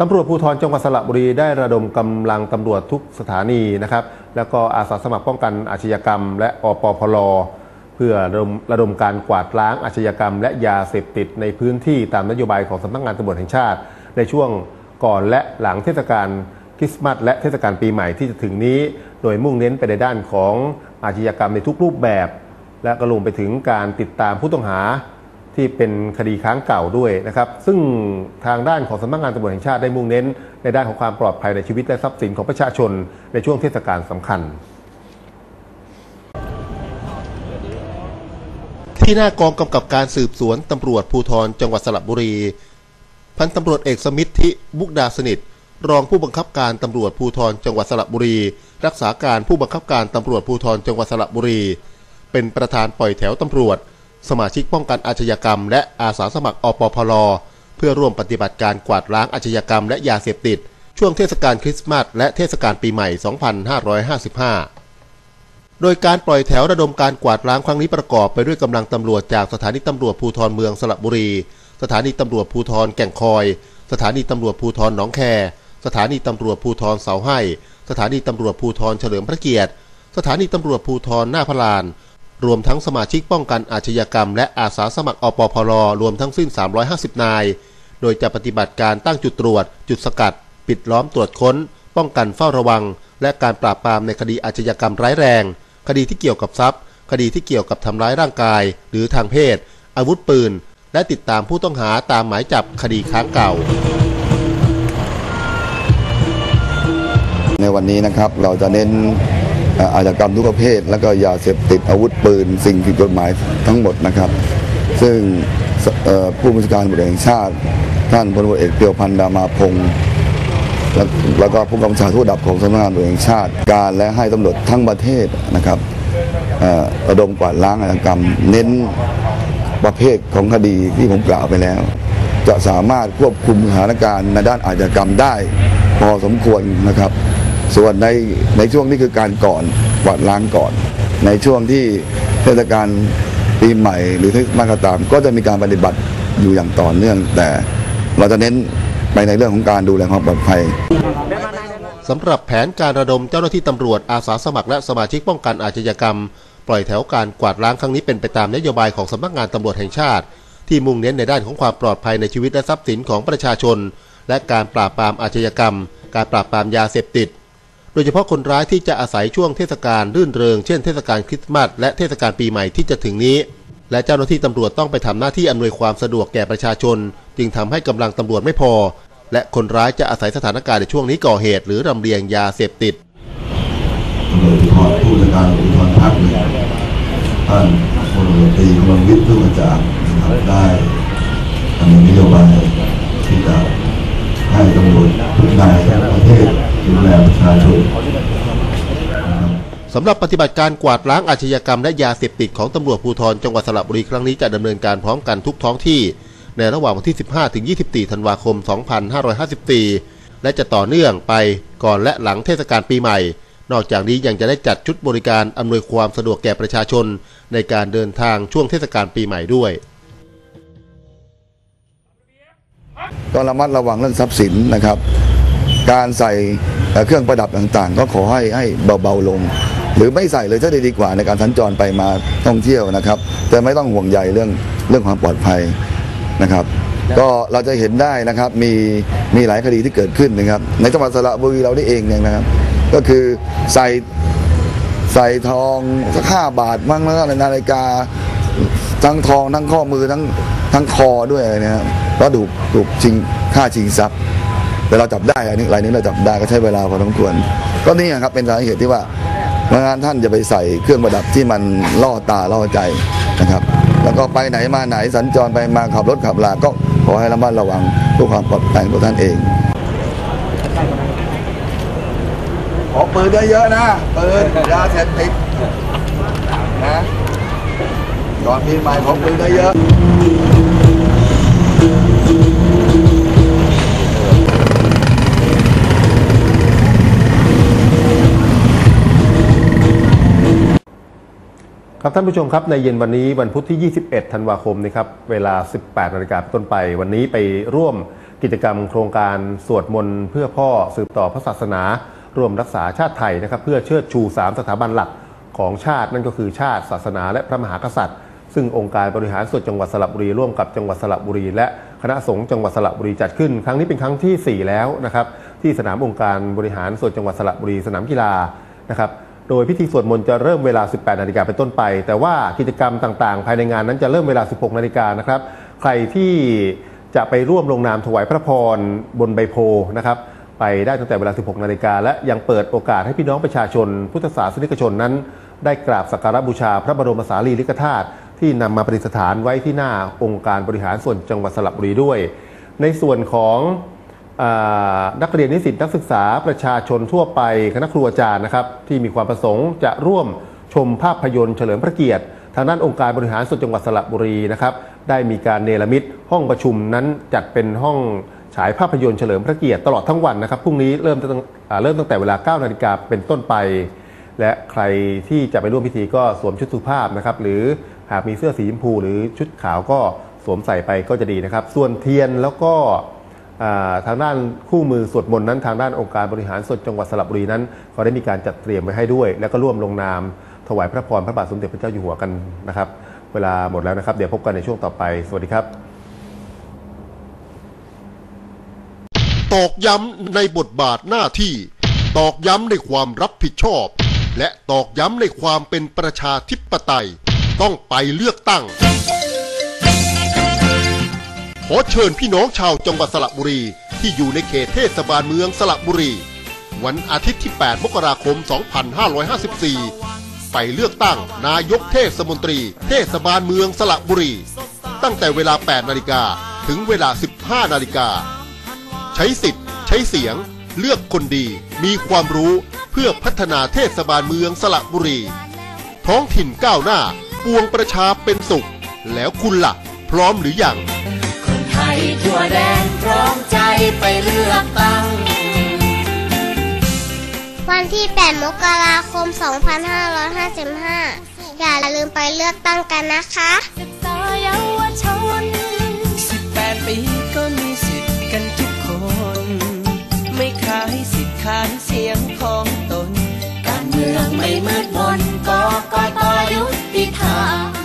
ตำรวจภูธรจังหวัดสระบุรีได้ระดมกำลังตำรวจทุกสถานีนะครับ แล้วก็อาสาสมัครป้องกันอาชญากรรม และอปพลเพื่อระดมระดมการกวาดล้างอาชญากรรม และยาเสพติดในพื้นที่ตามนโยบายของสำนักงานตำรวจแห่งชาติ ในช่วงก่อนและหลังเทศกาลคริสต์มาสและเทศกาลปีใหม่ที่จะถึงนี้ โดยมุ่งเน้นไปในด้านของอาชญากรรมในทุกรูปแบบ และก็รวมไปถึงการติดตามผู้ต้องหา ที่เป็นคดีค้างเก่าด้วยนะครับ ซึ่งทางด้านของสำนักงานตำรวจแห่งชาติได้มุ่งเน้น ในด้านของความปลอดภัยในชีวิตและทรัพย์สินของประชาชนในช่วงเทศกาลสำคัญ ที่หน้ากองกำกับการสืบสวนตำรวจภูธรจังหวัดสระบุรี พันตำรวจเอกสมิทธิบุกดาสนิท รองผู้บังคับการตำรวจภูธรจังหวัดสระบุรี รักษาการผู้บังคับการตำรวจภูธรจังหวัดสระบุรี เป็นประธานปล่อยแถวตำรวจ สมาชิกป้องกันอาชญากรรม และอาสาสมัครอปพลเพื่อร่วมปฏิบัติการกวาดล้างอาชญากรรมและยาเสพติด ช่วงเทศกาลคริสต์มาสและเทศกาลปีใหม่ 2555 โดยการปล่อยแถวระดมการกวาดล้างครั้งนี้ประกอบไปด้วยกำลังตำรวจจากสถานีตำรวจภูธรเมืองสระบุรี สถานีตำรวจภูธรแก่งคอย สถานีตำรวจภูธรหนองแค สถานีตำรวจภูธรเสาให้ สถานีตำรวจภูธรเฉลิมพระเกียรติ สถานีตำรวจภูธรหน้าพลาน รวมทั้งสมาชิกป้องกันอาชญากรรม และอาสาสมัครอปพลรวมทั้งสิ้น 350 นาย โดยจะปฏิบัติการตั้งจุดตรวจ จุดสกัด ปิดล้อมตรวจค้น ป้องกันเฝ้าระวัง และการปราบปรามในคดีอาชญากรรมร้ายแรง คดีที่เกี่ยวกับทรัพย์ คดีที่เกี่ยวกับทำร้ายร่างกาย หรือทางเพศ อาวุธปืน และติดตามผู้ต้องหาตามหมายจับคดีค้างเก่า ในวันนี้นะครับเราจะเน้น อาชญากรรมทุกประเภท แล้วก็ยาเสพติดอาวุธปืน สิ่งผิดกฎหมายทั้งหมดนะครับ ซึ่งผู้บัญชาการตำรวจแห่งชาติ ท่านพลตำรวจเอกเปียวพันธ์ดามาพงศ์แล้วแล้วก็ผู้กำกับกาทุกดับของสำนักงานตำรวจแห่งชาติการและให้ตำรวจทั้งประเทศนะครับอ่อระดมกวาดล้างอาชญากรรม เน้นประเภทของคดีที่ผมกล่าวไปแล้ว จะสามารถควบคุมสถานการณ์ในด้านอาชญากรรมได้พอสมควรนะครับ ส่วนในในช่วงนี้คือการก่อนกวาดล้างก่อน ในช่วงที่เทศกาลปีใหม่หรือเทศกาลก็ตาม ก็จะมีการปฏิบัติอยู่อย่างต่อเนื่อง แต่เราจะเน้นไปในเรื่องของการดูแลความปลอดภัยสำหรับแผนการระดมเจ้าหน้าที่ตำรวจอาสาสมัครและสมาชิกป้องกันอาชญากรรม ปล่อยแถวการกวาดล้างครั้งนี้เป็นไปตามนโยบายของสำนักงานตำรวจแห่งชาติ ที่มุ่งเน้นในด้านของความปลอดภัยในชีวิตและทรัพย์สินของประชาชน และการปราบปรามอาชญากรรม การปราบปรามยาเสพติดโด ยเฉพาะคนร้ายที่จะอาศัยช่วงเทศกาลรื่นเริงเช่นเทศกาลคริสต์มาสและเทศกาลปีใหม่ที่จะถึงนี้ และเจ้าหน้าที่ตำรวจต้องไปทำหน้าที่อำนวยความสะดวกแก่ประชาชน จึงทำให้กำลังตำรวจไม่พอ และคนร้ายจะอาศัยสถานการณ์ในช่วงนี้ก่อเหตุ หรือรำเลียงยาเสพติดตำรวจภูธรผู้จัดการภูธรภาคหนึ่งท่านพลตรีกำลังวิทย์เพื่อกระจ่างนะครับได้ดำเนินนโยบายที่จะ ตำรวจทุกนายทั้งประเทศดูแลประชาชนสำหรับปฏิบัติการกวาดล้างอาชญากรรมและยาเสพติดของตำรวจภูธรจังหวัดสระบุรีครั้งนี้จะดำเนินการพร้อมกันทุกท้องที่ ในระหว่างวันที่ 15 ถึง 24 ธันวาคม 2554 และจะต่อเนื่องไปก่อนและหลังเทศกาลปีใหม่ นอกจากนี้ยังจะได้จัดชุดบริการอำนวยความสะดวกแก่ประชาชน ในการเดินทางช่วงเทศกาลปีใหม่ด้วย ก็ระมัดระวังเรื่องทรัพย์สินนะครับ การใส่เครื่องประดับต่างๆ ก็ขอให้ให้เบาๆลง หรือไม่ใส่เลยจะดีกว่าในการสัญจรไปมาท่องเที่ยวนะครับแต่ไม่ต้องห่วงใยเรื่องเรื่องความปลอดภัยนะครับ ก็เราจะเห็นได้นะครับมีมีหลายคดีที่เกิดขึ้นนะครับ ในจังหวัดสระบุรีเราได้เองเนี่ยนะครับ ก็คือใส่ใส่ทองสักห้าบาทมั่งแล้วก็นาฬิกา ทั้งทองทั้งข้อมือทั้งทั้งคอด้วยอะไรนะครับแล้วถูกถูกชิงค่าชิงทรัพย์ แต่เราจับได้อันนี้รายนี้เราจับได้ก็ใช้เวลาพอสมควร ก็นี่ครับเป็นสาเหตุที่ว่าเมื่องานท่านจะไปใส่เครื่องประดับที่มันล่อตาล่อใจนะครับ แล้วก็ไปไหนมาไหนสัญจรไปมาขับรถขับลาก็ขอให้ระมัดระวังเพื่อความปลอดภัยของท่านเองขอปืนเยอะๆนะปืนยาเสพติดนะ ก่อนปีใหม่ขอปืนเยอะครับท่านผู้ชมครับในเย็นวันนี้วันพุธที่ 21 ธันวาคมนะครับเวลา 18นาฬิกาต้นไป วันนี้ไปร่วมกิจกรรมโครงการสวดมนต์เพื่อพ่อสืบต่อพระศาสนา รวมรักษาชาติไทยนะครับ เพื่อเชิดชู 3 สถาบันหลักของชาตินั่นก็คือชาติศาสนาและพระมหากษัตริย์ ซึ่งองค์การบริหารส่วนจังหวัดสระบุรีร่วมกับจังหวัดสระบุรี และคณะสงฆ์จังหวัดสระบุรีจัดขึ้น ครั้งนี้เป็นครั้งที่ 4 แล้วนะครับที่สนามองค์การบริหารส่วนจังหวัดสระบุรีสนามกีฬานะครับโดยพิธีสวดมนต์จะเริ่มเวลา 18 นาฬิกาเป็นต้นไป แต่ว่ากิจกรรมต่างๆ ภายในงานนั้นจะเริ่มเวลา 16 นาฬิกานะครับใครที่จะไปร่วมลงนามถวายพระพรบนใบโพนะครับไปได้ตั้งแต่เวลา 16 นาฬิกาและยังเปิดโอกาสให้พี่น้องประชาชน พุทธศาสนิกชนนั้น ได้กราบสักการะบูชาพระบรมสารีริกธาตุ ที่นำมาประดิษฐานไว้ที่หน้าองค์การบริหารส่วนจังหวัดสระบุรีด้วย ในส่วนของอนักเรียนนิสิตนักศึกษาประชาชนทั่วไปคณะครูอาจารย์นะครับ ที่มีความประสงค์จะร่วมชมภาพยนตร์เฉลิมพระเกียรติ ทางด้านองค์การบริหารส่วนจังหวัดสระบุรีนะครับ ได้มีการเนรมิตห้องประชุมนั้นจัดเป็นห้องฉายภาพยนตร์เฉลิมพระเกียรติตลอดทั้งวันนะครับพรุ่งนี้เริ่มตั้งเริ่มตั้งแต่เวลา 9 นาฬิกาเป็นต้นไป และใครที่จะไปร่วมพิธีก็สวมชุดสุภาพนะครับ หรือ หากมีเสื้อสีชมพูหรือชุดขาวก็สวมใส่ไปก็จะดีนะครับ ส่วนเทียนแล้วก็ทางด้านคู่มือสวดมนต์นั้นทางด้านองค์การบริหารส่วนจังหวัดสระบุรีนั้นก็ได้มีการจัดเตรียมไว้ให้ด้วย แล้วก็ร่วมลงนามถวายพระพรพระบาทสมเด็จพระเจ้าอยู่หัวกันนะครับ เวลาหมดแล้วนะครับ เดี๋ยวพบกันในช่วงต่อไป สวัสดีครับ ตอกย้ำในบทบาทหน้าที่ ตอกย้ำในความรับผิดชอบ และตอกย้ำในความเป็นประชาธิปไตย ต้องไปเลือกตั้ง ขอเชิญพี่น้องชาวจังหวัดสระบุรีที่อยู่ในเขตเทศบาลเมืองสระบุรี วันอาทิตย์ที่ 8 มกราคม 2554 ไปเลือกตั้งนายกเทศมนตรี เทศบาลเมืองสระบุรี ตั้งแต่เวลา 8 นาฬิกาถึงเวลา 15 นาฬิกา ใช้สิทธิ์ ใช้เสียง เลือกคนดี มีความรู้เพื่อพัฒนาเทศบาลเมืองสระบุรี ท้องถิ่นก้าวหน้า ปวงประชาเป็นสุข แล้วคุณละ่ะ พร้อมหรือยังคนไทยทั่วแดนพร้อมใจไปเลือกตั้ง วันที่ 8 มกราคม 2555 อย่าลืมไปเลือกตั้งกันนะคะศึกษาเยาวชน18ปีก็มีสิทธิ์กันทุกคน ไม่ขายสิทธิ์ขายเสียงของตน การเมืองไม่มืดมน กกตยุติธรรม